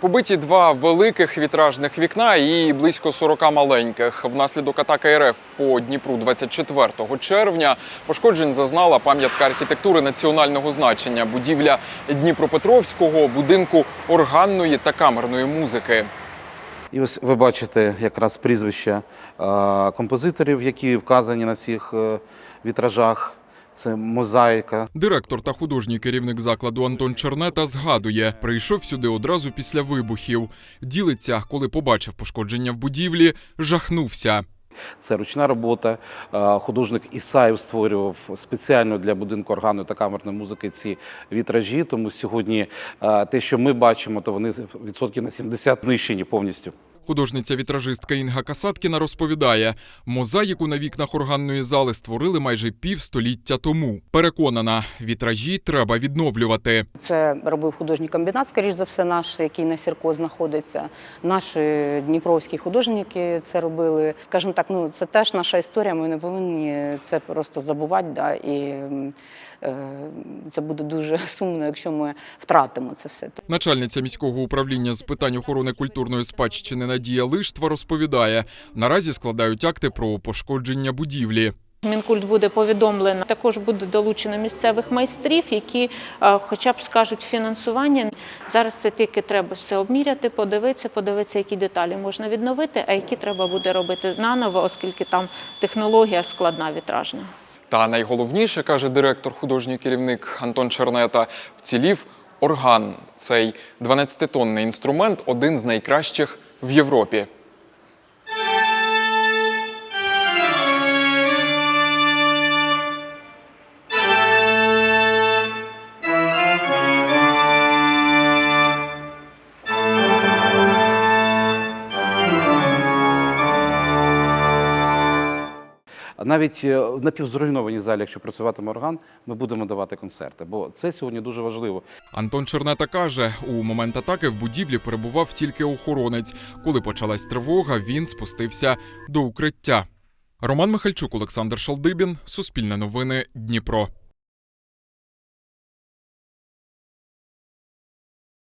Побиті два великих вітражних вікна і близько 40 маленьких. Внаслідок атаки РФ по Дніпру 24 червня пошкоджень зазнала пам'ятка архітектури національного значення будівля Дніпропетровського будинку органної та камерної музики. І ось ви бачите якраз прізвища композиторів, які вказані на цих е, вітражах. Це мозаїка. Директор та художній керівник закладу Антон Чернета згадує, прийшов сюди одразу після вибухів. Ділиться, коли побачив пошкодження в будівлі, жахнувся. Це ручна робота. Е, Художник Ісаєв створював спеціально для будинку органу та камерної музики ці вітражі. Тому сьогодні е, те, що ми бачимо, то вони відсотків на 70 знищені повністю. Художниця-вітражистка Інга Касаткіна розповідає, мозаїку на вікнах органної зали створили майже півстоліття тому. Переконана, вітражі треба відновлювати. Це робив художній комбінат, скоріш за все, наш, який на Сірко знаходиться. Наші дніпровські художники це робили. Скажімо так, ну це теж наша історія. Ми не повинні це просто забувати. Да, і це буде дуже сумно, якщо ми втратимо це все. Начальниця міського управління з питань охорони культурної спадщини Надія Лиштва розповідає, наразі складають акти про пошкодження будівлі. Мінкульт буде повідомлено. Також буде долучено місцевих майстрів, які е, хоча б скажуть фінансування. Зараз це тільки треба все обміряти, подивитися, подивитися, які деталі можна відновити, а які треба буде робити наново, оскільки там технологія складна вітражна. Та найголовніше, каже директор, художній керівник Антон Чернета, вцілів орган. Цей 12-тонний інструмент один з найкращих в Європі. Навіть е, в напівзруйнованій залі, якщо працюватиме орган, ми будемо давати концерти, бо це сьогодні дуже важливо. Антон Чернета каже, у момент атаки в будівлі перебував тільки охоронець. Коли почалась тривога, він спустився до укриття. Роман Михальчук, Олександр Шалдибін, Суспільне новини, Дніпро.